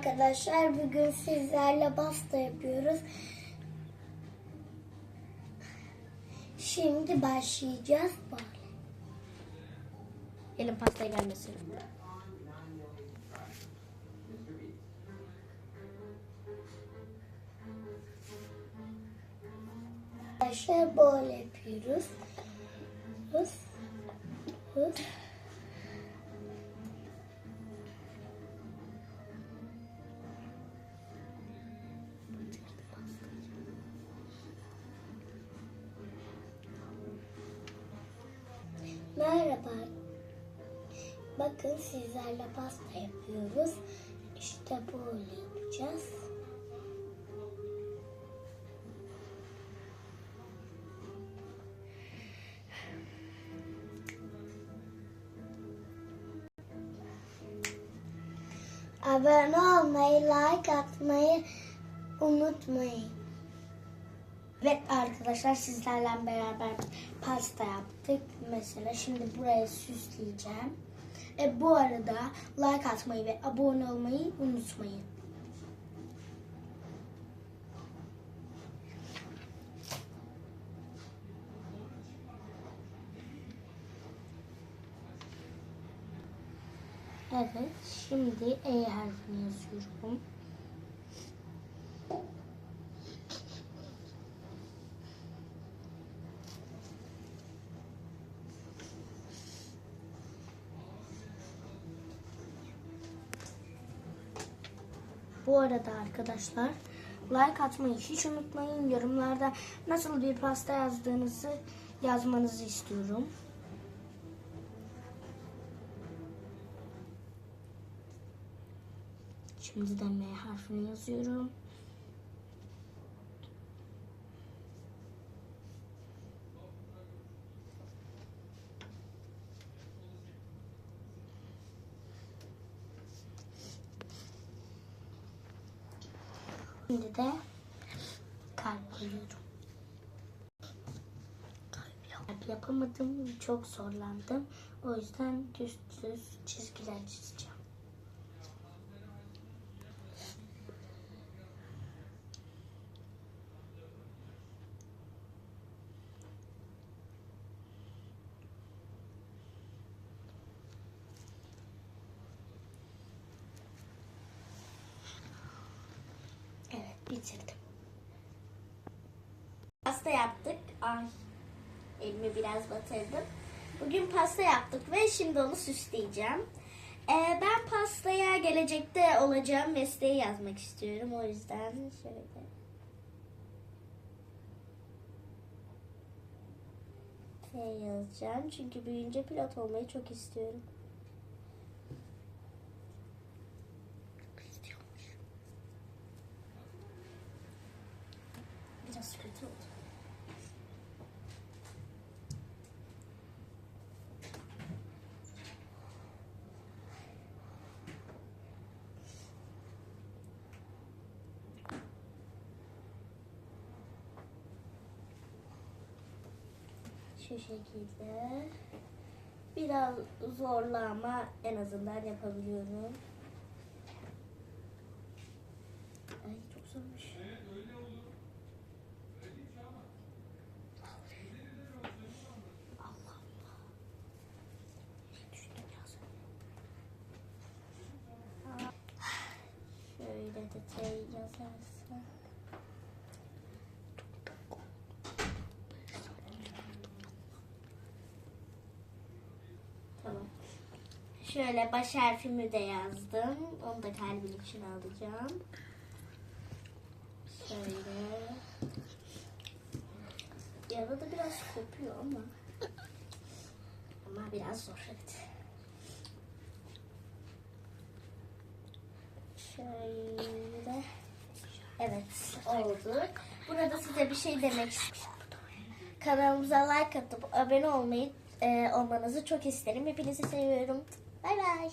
arkadaşlar. Bugün sizlerle pasta yapıyoruz. Şimdi başlayacağız. Böyle. Elin pastaya gelmesin. Arkadaşlar böyle yapıyoruz. Hız. Hız. Merhaba. Bakın sizlerle pasta yapıyoruz. İşte böyle yapacağız. Abone olmayı, like atmayı unutmayın. Evet arkadaşlar sizlerle beraber pasta yaptık. Mesela şimdi buraya süsleyeceğim. E, bu arada like atmayı ve abone olmayı unutmayın. Evet, şimdi E harfini yazıyorum. Bu arada arkadaşlar like atmayı hiç unutmayın. Yorumlarda nasıl bir pasta yazdığınızı yazmanızı istiyorum. Şimdi de M harfini yazıyorum. Şimdi de kalp koyuyorum. Kalp yapamadım. Çok zorlandım. O yüzden düz düz çizgiler çizeceğim. Evet bitirdim. Pasta yaptık. Ay elimi biraz batırdım. Bugün pasta yaptık ve şimdi onu süsleyeceğim. Ee, ben pastaya gelecekte olacağım mesleği yazmak istiyorum. O yüzden şöyle. T yazacağım. Çünkü büyüyünce pilot olmayı çok istiyorum. Çok istiyormuş. Biraz kötü oldu. Şu şekilde. Biraz zorlu ama en azından yapabiliyorum. Ay çok zormuş. Tamam. Şöyle baş harfimi de yazdım. Onu da kalbin içine alacağım. Şöyle. Yana da biraz kopuyor ama. Ama biraz zor evet. Şöyle. Evet oldu. Burada size bir şey demek istiyorum. Kanalımıza like atıp abone olmayı e, olmanızı çok isterim. Hepinizi seviyorum. Bay bay.